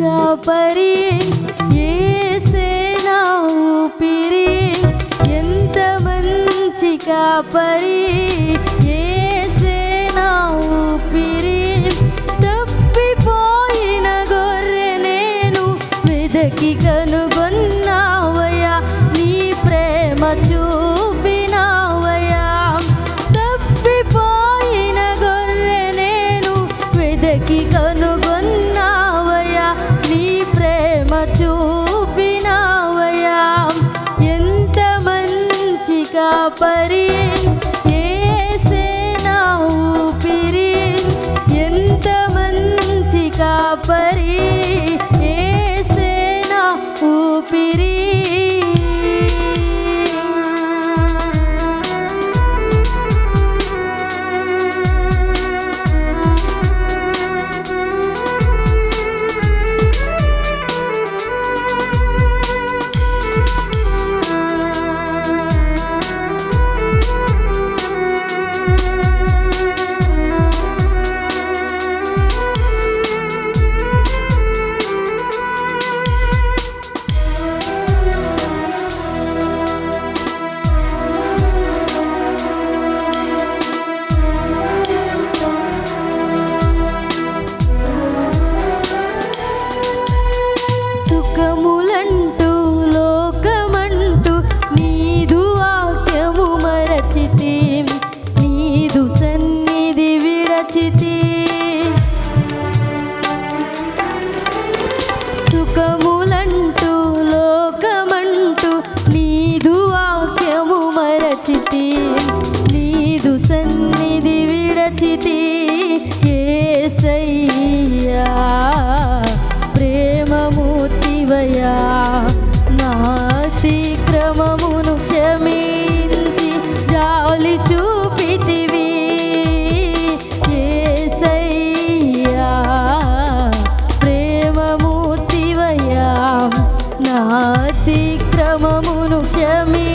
కాపరి ఏసే నా ఊపిరి ఎంత మంచి కాపరి అతిక్రమమును క్షమి